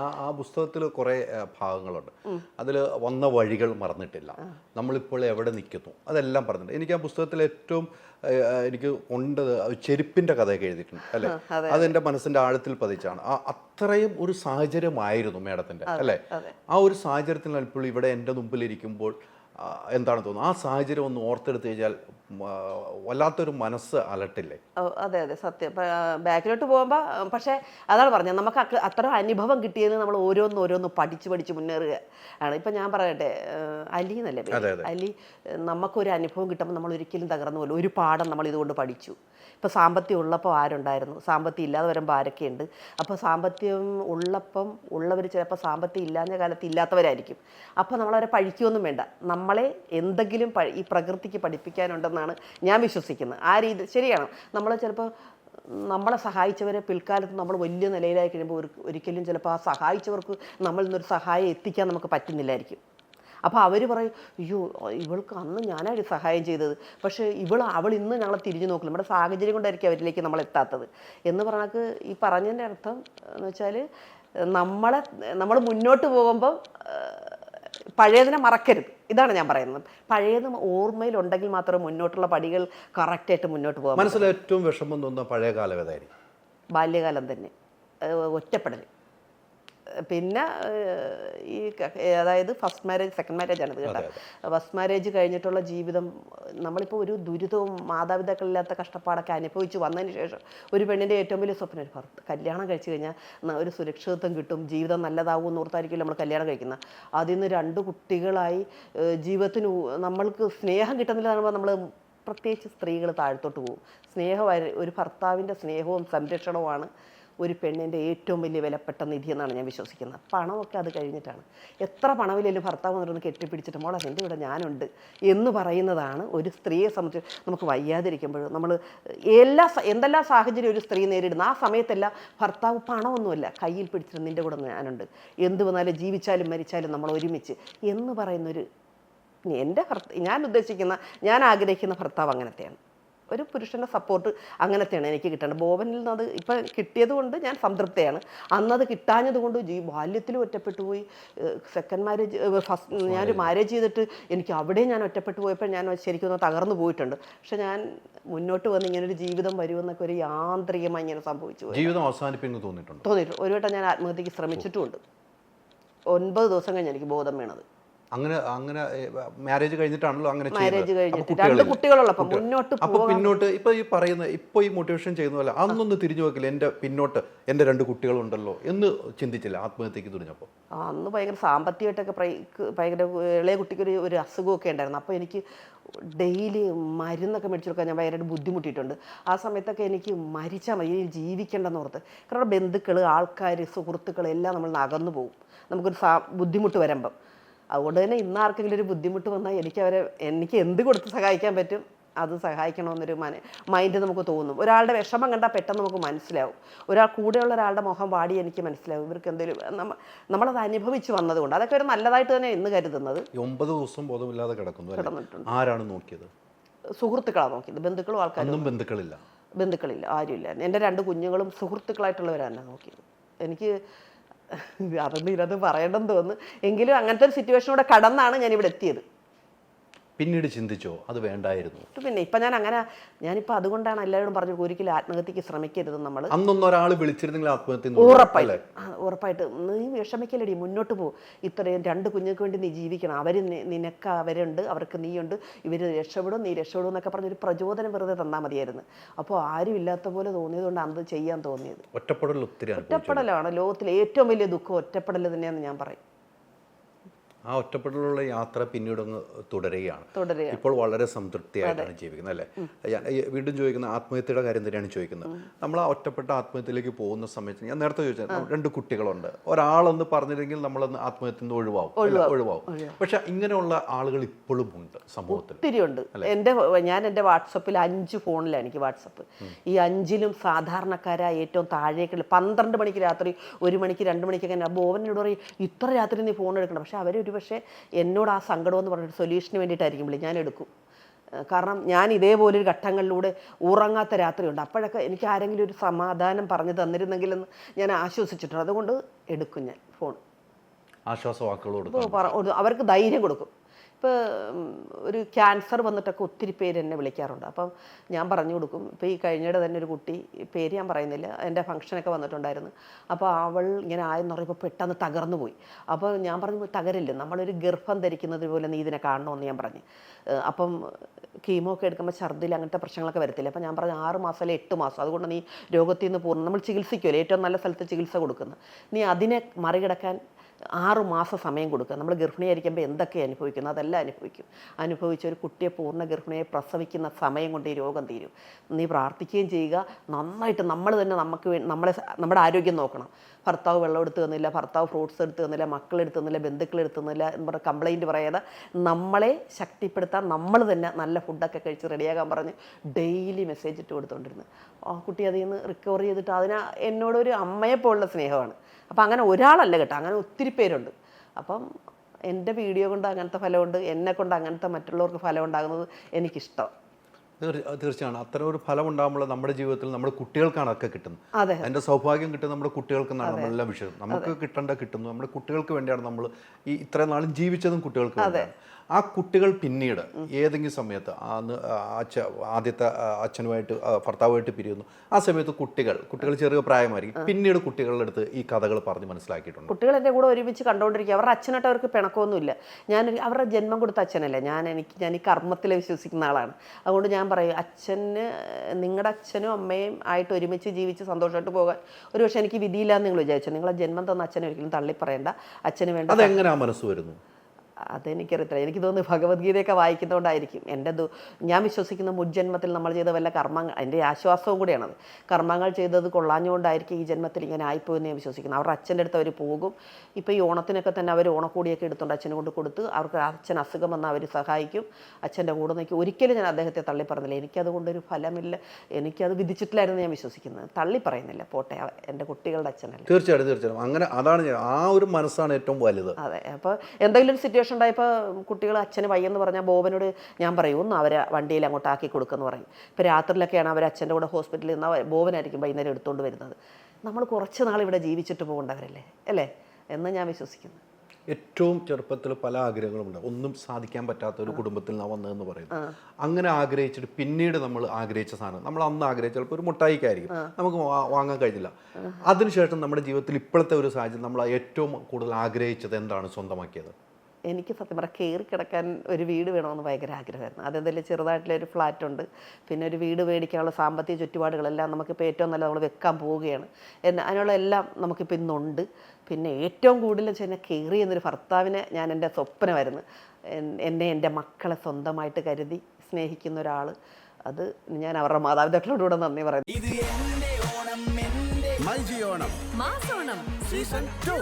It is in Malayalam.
ആ ആ പുസ്തകത്തിൽ കുറേ ഭാഗങ്ങളുണ്ട്. അതിൽ വന്ന വഴികൾ മറന്നിട്ടില്ല. നമ്മളിപ്പോൾ എവിടെ നിൽക്കുന്നു? അതെല്ലാം പറഞ്ഞിട്ടുണ്ട്. എനിക്ക് ആ പുസ്തകത്തിൽ ഏറ്റവും എനിക്ക് കൊണ്ടത് ചെരുപ്പിന്റെ കഥയൊക്കെ എഴുതിയിട്ടുണ്ട് അല്ലേ? അതെന്റെ മനസ്സിന്റെ ആഴത്തിൽ പതിച്ചാണ്. ആ അത്രയും ഒരു സാഹചര്യമായിരുന്നു മേഡത്തിന്റെ അല്ലേ? ആ ഒരു സാഹചര്യത്തിൽ ഇപ്പോൾ ഇവിടെ എന്റെ മുമ്പിലിരിക്കുമ്പോൾ ഇരിക്കുമ്പോൾ എന്താണ് തോന്നുന്നത്? ആ സാഹചര്യം ഒന്ന് ഓർത്തെടുത്ത് കഴിഞ്ഞാൽ വല്ലാത്തൊരു മനസ്സ് അലട്ടില്ലേ? അതെ അതെ സത്യം. ബാക്കിലോട്ട് പോകുമ്പോൾ പക്ഷേ അതാണ് പറഞ്ഞത്. നമുക്ക് അത്ര അനുഭവം കിട്ടിയതിന് നമ്മൾ ഓരോന്ന് ഓരോന്ന് പഠിച്ച് പഠിച്ച് മുന്നേറുക ആണ്. ഇപ്പം ഞാൻ പറയട്ടെ അലി എന്നല്ലേ. അലി നമുക്കൊരു അനുഭവം കിട്ടുമ്പോൾ നമ്മൾ ഒരിക്കലും തകർന്നു പോലും ഒരു പാഠം നമ്മൾ ഇതുകൊണ്ട് പഠിച്ചു. ഇപ്പോൾ സാമ്പത്തികം ഉള്ളപ്പോൾ ആരുണ്ടായിരുന്നു? സാമ്പത്തികം ഇല്ലാതെ വരുമ്പോൾ ആരൊക്കെയുണ്ട്? അപ്പോൾ സാമ്പത്തികം ഉള്ളപ്പം ഉള്ളവർ ചിലപ്പോൾ സാമ്പത്തികം ഇല്ലാഞ്ഞ കാലത്ത് ഇല്ലാത്തവരായിരിക്കും. അപ്പോൾ നമ്മളവരെ പഴിക്കുകയൊന്നും വേണ്ട. നമ്മളെ എന്തെങ്കിലും ഈ പ്രകൃതിക്ക് പഠിപ്പിക്കാനുണ്ടെന്നാണ് ഞാൻ വിശ്വസിക്കുന്നത്. ആ രീതി ശരിയാണ്. നമ്മൾ ചിലപ്പോൾ നമ്മളെ സഹായിച്ചവരെ പിൽക്കാലത്ത് നമ്മൾ വലിയ നിലയിലായി കഴിയുമ്പോൾ ഒരു ഒരിക്കലും ചിലപ്പോൾ ആ സഹായിച്ചവർക്ക് നമ്മളിൽ നിന്നൊരു സഹായം എത്തിക്കാൻ നമുക്ക് പറ്റുന്നില്ലായിരിക്കും. അപ്പോൾ അവർ പറയും അയ്യോ ഇവൾക്ക് അന്ന് ഞാനാണ് സഹായം ചെയ്തത്. പക്ഷേ ഇവൾ അവൾ ഇന്ന് ഞങ്ങളെ തിരിഞ്ഞു നോക്കില്ല. നമ്മുടെ സാഹചര്യം കൊണ്ടായിരിക്കും അവരിലേക്ക് നമ്മൾ എത്താത്തത്. എന്ന് പറഞ്ഞാൽ ഈ പറഞ്ഞതിന്റെ അർത്ഥം എന്ന് വെച്ചാൽ നമ്മളെ നമ്മൾ മുന്നോട്ട് പോകുമ്പോൾ പഴയതിനെ മറക്കരുത്. ഇതാണ് ഞാൻ പറയുന്നത്. പഴയത് ഓർമ്മയിലുണ്ടെങ്കിൽ മാത്രമേ മുന്നോട്ടുള്ള പടികൾ കറക്റ്റായിട്ട് മുന്നോട്ട് പോകാൻ മനസ്സിൽ ഏറ്റവും വിഷമം തോന്നുന്ന പഴയ കാലം ഏതായിരിക്കും? ബാല്യകാലം തന്നെ. ഒറ്റപ്പെടൽ പിന്നെ ഈ അതായത് ഫസ്റ്റ് മാരേജ് സെക്കൻഡ് മാരേജ് ആണ് ഇത് കേട്ടോ. ഫസ്റ്റ് മാരേജ് കഴിഞ്ഞിട്ടുള്ള ജീവിതം നമ്മളിപ്പോൾ ഒരു ദുരിതവും മാതാപിതാക്കളില്ലാത്ത കഷ്ടപ്പാടൊക്കെ അനുഭവിച്ച് വന്നതിന് ശേഷം ഒരു പെണ്ണിന്റെ ഏറ്റവും വലിയ സ്വപ്നം ഒരു ഭർത്ത കല്യാണം കഴിച്ചു കഴിഞ്ഞാൽ ഒരു സുരക്ഷിതത്വം കിട്ടും ജീവിതം നല്ലതാവും എന്ന് ഓർത്തായിരിക്കും നമ്മൾ കല്യാണം കഴിക്കുന്നത്. അതിൽ നിന്ന് രണ്ട് കുട്ടികളായി ജീവിതത്തിന് നമ്മൾക്ക് സ്നേഹം കിട്ടുന്നില്ല എന്ന് നമ്മൾ പ്രത്യേകിച്ച് സ്ത്രീകൾ താഴത്തോട്ട് പോകും. സ്നേഹം ഒരു ഭർത്താവിന്റെ സ്നേഹവും സംരക്ഷണവുമാണ് ഒരു പെണ്ണിന്റെ ഏറ്റവും വലിയ വിലപ്പെട്ട നിധി എന്നാണ് ഞാൻ വിശ്വസിക്കുന്നത്. പണമൊക്കെ അത് കഴിഞ്ഞിട്ടാണ്. എത്ര പണമില്ലെങ്കിലും ഭർത്താവ് വന്നിട്ടൊന്ന് കെട്ടിപ്പിടിച്ചിട്ട് മോളെ എന്റെ ഇവിടെ ഞാനുണ്ട് എന്ന് പറയുന്നതാണ് ഒരു സ്ത്രീയെ സംബന്ധിച്ച് നമുക്ക് വയ്യാതിരിക്കുമ്പോഴും നമ്മൾ എല്ലാ എന്തെല്ലാം സാഹചര്യം ഒരു സ്ത്രീ നേരിടുന്ന. ആ സമയത്തെല്ലാം ഭർത്താവ് പണമൊന്നുമില്ല. കയ്യിൽ പിടിച്ചിട്ട് നിന്റെ കൂടെ ഞാനുണ്ട്. എന്ത് വന്നാലും ജീവിച്ചാലും മരിച്ചാലും നമ്മൾ ഒരുമിച്ച് എന്ന് പറയുന്നൊരു എന്റെ ഭർത്ത ഞാൻ ഉദ്ദേശിക്കുന്ന ഞാൻ ആഗ്രഹിക്കുന്ന ഭർത്താവ് അങ്ങനത്തെയാണ്. ഒരു പുരുഷന്റെ സപ്പോർട്ട് അങ്ങനത്തെയാണ് എനിക്ക് കിട്ടേണ്ടത്. ബോബനിൽ നിന്ന് അത് ഇപ്പം കിട്ടിയത് കൊണ്ട് ഞാൻ സംതൃപ്തിയാണ്. അന്നത് കിട്ടാഞ്ഞത് കൊണ്ട് ജീ ബാല്യത്തിലും ഒറ്റപ്പെട്ടു പോയി. സെക്കൻഡ് മാരേജ് ഫസ്റ്റ് ഞാനൊരു മാരേജ് ചെയ്തിട്ട് എനിക്ക് അവിടെ ഞാൻ ഒറ്റപ്പെട്ടു പോയപ്പോൾ ഞാൻ ശരിക്കും ഒന്ന് തകർന്നു പോയിട്ടുണ്ട്. പക്ഷെ ഞാൻ മുന്നോട്ട് വന്ന് ഇങ്ങനെ ഒരു ജീവിതം വരുമെന്നൊക്കെ ഒരു യാന്ത്രികമായി ഇങ്ങനെ സംഭവിച്ചു ജീവിതം അവസാനിപ്പിക്കുന്നു തോന്നിയിട്ടുണ്ട്? തോന്നിയിട്ടുണ്ട്. ഒരു വട്ടം ഞാൻ ആത്മഹത്യക്ക് ശ്രമിച്ചിട്ടുമുണ്ട്. ഒൻപത് ദിവസം കഴിഞ്ഞ് എനിക്ക് ബോധം വീണത്. അങ്ങനെ അങ്ങനെ മാരേജ് കഴിഞ്ഞിട്ടാണല്ലോ അങ്ങനെ മാരേജ് കഴിഞ്ഞിട്ട്. രണ്ട് കുട്ടികളുള്ളപ്പോൾ മുന്നോട്ട് അപ്പൊ പിന്നോട്ട് ഇപ്പൊ ഈ പറയുന്ന ഇപ്പൊ ഈ മോട്ടിവേഷൻ ചെയ്യുന്ന പോലെ അന്നൊന്ന് തിരിഞ്ഞു നോക്കില്ല. എന്റെ പിന്നോട്ട് എന്റെ രണ്ട് കുട്ടികളുണ്ടല്ലോ എന്ന് ചിന്തിച്ചില്ല. ആത്മഹത്യക്ക് തുനിഞ്ഞപ്പോ ആ, അന്ന് ഭയങ്കര സാമ്പത്തികമായിട്ടൊക്കെ ഭയങ്കര ഇളയ കുട്ടിക്ക് ഒരു ഒരു അസുഖമൊക്കെ ഉണ്ടായിരുന്നു. അപ്പോൾ എനിക്ക് ഡെയിലി മരുന്നൊക്കെ മേടിച്ചു കൊടുക്കാൻ ഞാൻ ഭയങ്കരമായിട്ട് ബുദ്ധിമുട്ടിയിട്ടുണ്ട്. ആ സമയത്തൊക്കെ എനിക്ക് മരിച്ചാൽ മതി. ഇനി ജീവിക്കേണ്ടെന്ന് ഓർത്ത്. കാരണം ബന്ധുക്കൾ ആൾക്കാർ സുഹൃത്തുക്കൾ എല്ലാം നമ്മൾ അകന്നു പോകും. നമുക്കൊരു സാ ബുദ്ധിമുട്ട് വരുമ്പം. അതുകൊണ്ട് തന്നെ ഇന്ന് ആർക്കെങ്കിലും ഒരു ബുദ്ധിമുട്ട് വന്നാൽ എനിക്ക് അവരെ എനിക്ക് എന്ത് കൊടുത്ത് സഹായിക്കാൻ പറ്റും? അത് സഹായിക്കണമെന്നൊരു മന മൈൻഡ് നമുക്ക് തോന്നും. ഒരാളുടെ വിഷമം കണ്ടാൽ പെട്ടെന്ന് നമുക്ക് മനസ്സിലാവും. ഒരാൾ കൂടെയുള്ള ഒരാളുടെ മുഖം വാടി എനിക്ക് മനസ്സിലാവും. ഇവർക്ക് എന്തെങ്കിലും നമ്മ നമ്മളത് അനുഭവിച്ച് വന്നതുകൊണ്ട്. അതൊക്കെ ഒരു നല്ലതായിട്ട് തന്നെ ഇന്ന് കരുതുന്നത്. ഒമ്പത് ദിവസം ബോധമില്ലാതെ കിടക്കുന്നു? ആരാണ് നോക്കിയത്? സുഹൃത്തുക്കളാണ് നോക്കിയത്. ബന്ധുക്കളും ആൾക്കാരും ബന്ധുക്കളില്ല. ബന്ധുക്കളില്ല. ആരുമില്ല. എന്റെ രണ്ട് കുഞ്ഞുങ്ങളും സുഹൃത്തുക്കളായിട്ടുള്ളവരാണ് നോക്കിയത്. എനിക്ക് ഇതിനകത്ത് പറയണമെന്ന് തോന്നുന്നു. എങ്കിലും അങ്ങനത്തെ ഒരു സിറ്റുവേഷനോടെ കടന്നാണ് ഞാൻ ഇവിടെ എത്തിയത്. പിന്നീട് ചിന്തിച്ചോ അത് വേണ്ടായിരുന്നു? പിന്നെ ഇപ്പം ഞാൻ അങ്ങനെ ഞാനിപ്പോൾ അതുകൊണ്ടാണ് എല്ലാവരോടും പറഞ്ഞു ഒരിക്കലും ആത്മഹത്യക്ക് ശ്രമിക്കരുത് നമ്മൾ അന്നൊന്നും ഒരാൾ വിളിച്ചിരുന്നെങ്കിൽ ആത്മഹത്യ ഉറപ്പായിട്ട്. ഉറപ്പായിട്ട്. നീ വിഷമിക്കലടി മുന്നോട്ട് പോ. ഇത്രയും രണ്ട് കുഞ്ഞുങ്ങൾക്ക് വേണ്ടി നീ ജീവിക്കണം. അവർ നിനക്ക് അവരുണ്ട് അവർക്ക് നീയുണ്ട്. ഇവർ രക്ഷപ്പെടും നീ രക്ഷപ്പെടും എന്നൊക്കെ പറഞ്ഞൊരു പ്രചോദനം വെറുതെ തന്നാൽ മതിയായിരുന്നു. അപ്പോൾ ആരും ഇല്ലാത്ത പോലെ തോന്നിയതുകൊണ്ട് അന്ന് ചെയ്യാൻ തോന്നിയത്. ഒറ്റപ്പെടൽ ഒത്തിരി ഒറ്റപ്പെടലാണ് ലോകത്തിലെ ഏറ്റവും വലിയ ദുഃഖം ഒറ്റപ്പെടൽ തന്നെയാണെന്ന് ഞാൻ പറയും. ആ ഒറ്റപ്പെടലുള്ള യാത്ര പിന്നീട് അങ്ങ് തുടരുകയാണ്. ഇപ്പോൾ വളരെ സംതൃപ്തിയായിട്ടാണ് ജീവിക്കുന്നത് അല്ലേ? ഞാൻ വീണ്ടും ചോദിക്കുന്ന ആത്മഹത്യയുടെ കാര്യം തന്നെയാണ് ചോദിക്കുന്നത്. നമ്മൾ ആ ഒറ്റപ്പെട്ട ആത്മഹത്യയിലേക്ക് പോകുന്ന സമയത്ത് ഞാൻ നേരത്തെ ചോദിച്ചത് രണ്ട് കുട്ടികളുണ്ട്. ഒരാളെന്ന് പറഞ്ഞില്ലെങ്കിൽ നമ്മൾ ആത്മഹത്യ നിന്ന് ഒഴിവാവും അല്ല, ഒഴിവാവും. പക്ഷെ ഇങ്ങനെയുള്ള ആളുകൾ ഇപ്പോഴും ഉണ്ട് സമൂഹത്തിൽ. ഒത്തിരി ഉണ്ട്. എന്റെ ഞാൻ എന്റെ വാട്സപ്പിൽ അഞ്ച് ഫോണിലാണ് എനിക്ക് വാട്സപ്പ്. ഈ അഞ്ചിലും സാധാരണക്കാരായ ഏറ്റവും താഴേക്കുള്ള പന്ത്രണ്ട് മണിക്ക് രാത്രി ഒരു മണിക്ക് രണ്ട് മണിക്കൊക്കെ ഞാൻ ബോവനോട് പറയും ഇത്ര രാത്രി നീ ഫോൺ എടുക്കണം പക്ഷെ അവരൊരു പക്ഷേ എന്നോട് ആ സങ്കടം എന്ന് പറഞ്ഞിട്ട് സൊല്യൂഷന് വേണ്ടിയിട്ടായിരിക്കും വിളി. ഞാൻ എടുക്കും. കാരണം ഞാൻ ഇതേപോലെ ഒരു ഘട്ടങ്ങളിലൂടെ ഉറങ്ങാത്ത രാത്രിയുണ്ട്. അപ്പോഴൊക്കെ എനിക്ക് ആരെങ്കിലും ഒരു സമാധാനം പറഞ്ഞു തന്നിരുന്നെങ്കിലെന്ന് ഞാൻ ആശ്വസിച്ചിട്ടുണ്ട്. അതുകൊണ്ട് എടുക്കും ഞാൻ ഫോൺ. ആശ്വാസവാക്കുകൾ അവർക്ക് ധൈര്യം കൊടുക്കും. ഇപ്പോൾ ഒരു ക്യാൻസർ വന്നിട്ടൊക്കെ ഒത്തിരി പേര് എന്നെ വിളിക്കാറുണ്ട്. അപ്പം ഞാൻ പറഞ്ഞു കൊടുക്കും ഇപ്പോൾ ഈ കഴിഞ്ഞിടെ തന്നെ ഒരു കുട്ടി പേര് ഞാൻ പറയുന്നില്ല എന്റെ ഫംഗ്ഷനൊക്കെ വന്നിട്ടുണ്ടായിരുന്നു. അപ്പോൾ അവൾ ഇങ്ങനെ ആയെന്ന് പറയുമ്പോൾ പെട്ടെന്ന് തകർന്നു പോയി. അപ്പോൾ ഞാൻ പറഞ്ഞു തകരില്ല നമ്മളൊരു ഗർഭം ധരിക്കുന്നത് പോലെ നീ ഇതിനെ കാണണമെന്ന് ഞാൻ പറഞ്ഞു. അപ്പം കീമോ ഒക്കെ എടുക്കുമ്പോൾ ഛർദ്ദിൽ അങ്ങനത്തെ പ്രശ്നങ്ങളൊക്കെ വരത്തില്ല. അപ്പോൾ ഞാൻ പറഞ്ഞു ആറ് മാസം അല്ലെങ്കിൽ എട്ട് മാസം? അതുകൊണ്ട് നീ രോഗത്തിൽ നിന്ന് പൂർണം നമ്മൾ ചികിത്സിക്കുമല്ലോ ഏറ്റവും നല്ല സ്ഥലത്ത് ചികിത്സ കൊടുക്കുന്നത് നീ അതിനെ മറികടക്കാൻ ആറ് മാസം സമയം കൊടുക്കുക. നമ്മൾ ഗർഭിണിയായിരിക്കുമ്പോൾ എന്തൊക്കെ അനുഭവിക്കുന്നു? അതെല്ലാം അനുഭവിക്കും. അനുഭവിച്ച ഒരു കുട്ടിയെ പൂർണ ഗർഭിണിയെ പ്രസവിക്കുന്ന സമയം കൊണ്ട് ഈ രോഗം തീരും. നീ പ്രാർത്ഥിക്കുകയും ചെയ്യുക. നന്നായിട്ട് നമ്മൾ തന്നെ നമുക്ക് നമ്മളെ നമ്മുടെ ആരോഗ്യം നോക്കണം. ഭർത്താവ് വെള്ളം എടുത്തു തന്നില്ല ഭർത്താവ് ഫ്രൂട്ട്സ് എടുത്തു തന്നില്ല മക്കൾ എടുത്ത് തന്നില്ല ബന്ധുക്കൾ എടുത്ത് തന്നില്ല എന്ന് പറഞ്ഞ കംപ്ലൈന്റ് പറയാതെ നമ്മളെ ശക്തിപ്പെടുത്താൻ നമ്മൾ തന്നെ നല്ല ഫുഡൊക്കെ കഴിച്ച് റെഡിയാകാൻ പറഞ്ഞ് ഡെയിലി മെസ്സേജ് ഇട്ട് കൊടുത്തുകൊണ്ടിരുന്നു ആ കുട്ടി അതിൽ നിന്ന് റിക്കവർ ചെയ്തിട്ട് അതിന് എന്നോടൊരു അമ്മയെപ്പോലുള്ള സ്നേഹമാണ്. അപ്പോൾ അങ്ങനെ ഒരാളല്ല കേട്ടോ. അങ്ങനെ ഒത്തിരി പേരുണ്ട്. അപ്പം എന്റെ വീഡിയോ കൊണ്ട് അങ്ങനത്തെ ഫലമുണ്ട് എന്നെ കൊണ്ട് അങ്ങനത്തെ മറ്റുള്ളവർക്ക് ഫലം ഉണ്ടാകുന്നത് എനിക്കിഷ്ടം തീർ- തീർച്ചയാണ്. അത്തരം ഒരു ഫലം ഉണ്ടാകുമ്പോൾ നമ്മുടെ ജീവിതത്തിൽ നമ്മുടെ കുട്ടികൾക്കാണ് അതൊക്കെ കിട്ടുന്നത്. അതെ. അതിന്റെ സൗഭാഗ്യം കിട്ടുന്നത് നമ്മുടെ കുട്ടികൾക്ക് എന്നാണ് നമ്മളെല്ലാം വിഷയം. നമുക്ക് കിട്ടേണ്ട കിട്ടുന്നു നമ്മുടെ കുട്ടികൾക്ക് വേണ്ടിയാണ് നമ്മൾ ഈ ഇത്രയും നാളും ജീവിച്ചതും കുട്ടികൾക്ക് വേണ്ടിയാണ്. ആ കുട്ടികൾ പിന്നീട് ഏതെങ്കിലും സമയത്ത് അച്ഛ ആദ്യത്തെ അച്ഛനുമായിട്ട് ഭർത്താവുമായിട്ട് പിരിയുന്നു. ആ സമയത്ത് കുട്ടികൾ കുട്ടികൾ ചെറിയ പ്രായമായിരിക്കും. പിന്നീട് കുട്ടികളുടെ അടുത്ത് ഈ കഥകൾ പറഞ്ഞ് മനസ്സിലാക്കിയിട്ടുണ്ട്. കുട്ടികൾ എന്റെ കൂടെ ഒരുമിച്ച് കണ്ടുകൊണ്ടിരിക്കുക അവരുടെ അച്ഛനായിട്ട് അവർക്ക് പിണക്കമൊന്നുമില്ല. ഞാൻ അവരുടെ ജന്മം കൊടുത്ത അച്ഛനല്ലേ. ഞാൻ എനിക്ക് ഞാൻ ഈ കർമ്മത്തിൽ വിശ്വസിക്കുന്ന ആളാണ്. അതുകൊണ്ട് ഞാൻ പറയും അച്ഛന് നിങ്ങളുടെ അച്ഛനും അമ്മയും ആയിട്ട് ഒരുമിച്ച് ജീവിച്ച് സന്തോഷമായിട്ട് പോകാൻ ഒരു പക്ഷേ എനിക്ക് വിധിയില്ലാന്ന് നിങ്ങൾ വിചാരിച്ചു? നിങ്ങളെ ജന്മം തന്ന അച്ഛനെ ഒരിക്കലും തള്ളി പറയണ്ട അച്ഛന് വേണ്ട അതെങ്ങനെ ആ മനസ്സ് വരുന്നു? അതെനിക്കറിയത്തില്ല. എനിക്ക് തോന്നുന്നു ഭഗവത്ഗീതയൊക്കെ വായിക്കുന്നതുകൊണ്ടായിരിക്കും എന്റെ ദു ഞാൻ വിശ്വസിക്കുന്ന മുജ്ജന്മത്തിൽ നമ്മൾ ചെയ്ത വല്ല കർമ്മങ്ങൾ എന്റെ ആശ്വാസവും കൂടിയാണത്. കർമ്മങ്ങൾ ചെയ്തത് കൊള്ളാഞ്ഞുകൊണ്ടായിരിക്കും ഈ ജന്മത്തിൽ ഇങ്ങനെ ആയിപ്പോയെന്ന് ഞാൻ വിശ്വസിക്കുന്നു. അവരുടെ അച്ഛന്റെ അടുത്ത് അവർ പോകും. ഇപ്പോൾ ഈ ഓണത്തിനൊക്കെ തന്നെ അവർ ഓണക്കൂടിയൊക്കെ എടുത്തുകൊണ്ട് അച്ഛനെ കൊണ്ട് കൊടുത്ത് അവർക്ക് അച്ഛൻ അസുഖം വന്നാൽ അവർ സഹായിക്കും. അച്ഛന്റെ കൂടെ നിൽക്കും. ഒരിക്കലും ഞാൻ അദ്ദേഹത്തെ തള്ളി പറഞ്ഞില്ല. എനിക്കതുകൊണ്ടൊരു ഫലമില്ല. എനിക്കത് വിധിച്ചിട്ടില്ലായിരുന്നു ഞാൻ വിശ്വസിക്കുന്നത്. തള്ളി പറയുന്നില്ല. പോട്ടെ എന്റെ കുട്ടികളുടെ അച്ഛനല്ല. തീർച്ചയായിട്ടും തീർച്ചയായിട്ടും. അങ്ങനെ അതാണ് ആ ഒരു മനസ്സാണ് ഏറ്റവും വലുത്. അതെ അപ്പോൾ എന്തെങ്കിലും ഒരു സിറ്റുവേഷൻ ഉണ്ടായപ്പോൾ കുട്ടികൾ അച്ഛന് വയ്യെന്ന് പറഞ്ഞാൽ ബോബനോട് ഞാൻ പറയും ഒന്ന് അവരെ വണ്ടിയിൽ അങ്ങോട്ട് ആക്കി കൊടുക്കുമെന്ന് പറയും. ഇപ്പോൾ രാത്രിയിലൊക്കെയാണ് അവർ അച്ഛന്റെ കൂടെ ഹോസ്പിറ്റലിൽ നിന്ന് ബോബനായിരിക്കും വൈകുന്നേരം എടുത്തുകൊണ്ട് വരുന്നത്. നമ്മൾ കുറച്ച് നാൾ ഇവിടെ ജീവിച്ചിട്ട് പോകേണ്ടവരല്ലേ അല്ലേ? എന്ന് ഞാൻ വിശ്വസിക്കുന്നു. ഏറ്റവും ചെറുപ്പത്തിൽ പല ആഗ്രഹങ്ങളും ഉണ്ട് ഒന്നും സാധിക്കാൻ പറ്റാത്ത ഒരു കുടുംബത്തിൽ നിന്നാണ് വന്നതെന്ന് പറയുന്നത്. അങ്ങനെ ആഗ്രഹിച്ചിട്ട് പിന്നീട് നമ്മൾ ആഗ്രഹിച്ച സാധനം നമ്മൾ അന്ന് ആഗ്രഹിച്ച ചിലപ്പോൾ ഒരു മുട്ടായിക്കായിരിക്കും. നമുക്ക് വാങ്ങാൻ കഴിഞ്ഞില്ല. അതിനുശേഷം നമ്മുടെ ജീവിതത്തിൽ ഇപ്പോഴത്തെ ഒരു സാഹചര്യം നമ്മൾ ഏറ്റവും കൂടുതൽ ആഗ്രഹിച്ചത് എന്താണ് സ്വന്തമാക്കിയത്? എനിക്ക് സത്യം പറയാം കയറി കിടക്കാൻ ഒരു വീട് വേണമെന്ന് ഭയങ്കര ആഗ്രഹമായിരുന്നു. അതെന്തായാലും ചെറുതായിട്ടുള്ള ഒരു ഫ്ലാറ്റ് ഉണ്ട്. പിന്നെ ഒരു വീട് മേടിക്കാനുള്ള സാമ്പത്തിക ചുറ്റുപാടുകളെല്ലാം നമുക്കിപ്പോൾ ഏറ്റവും നല്ല നമ്മൾ വെക്കാൻ പോവുകയാണ്. എന്ന അതിനുള്ള എല്ലാം നമുക്കിപ്പോൾ ഇന്നുണ്ട്. പിന്നെ ഏറ്റവും കൂടുതൽ വെച്ചാൽ കയറി എന്നൊരു ഭർത്താവിനെ ഞാൻ എന്റെ സ്വപ്നമായിരുന്നു. എന്നെ എന്റെ മക്കളെ സ്വന്തമായിട്ട് കരുതി സ്നേഹിക്കുന്ന ഒരാൾ അത് ഞാൻ അവരുടെ മാതാപിതാക്കളോടുകൂടെ നന്ദി പറയുന്നു. ഇത് എന്റെ ഓണം സീസൺ ടു.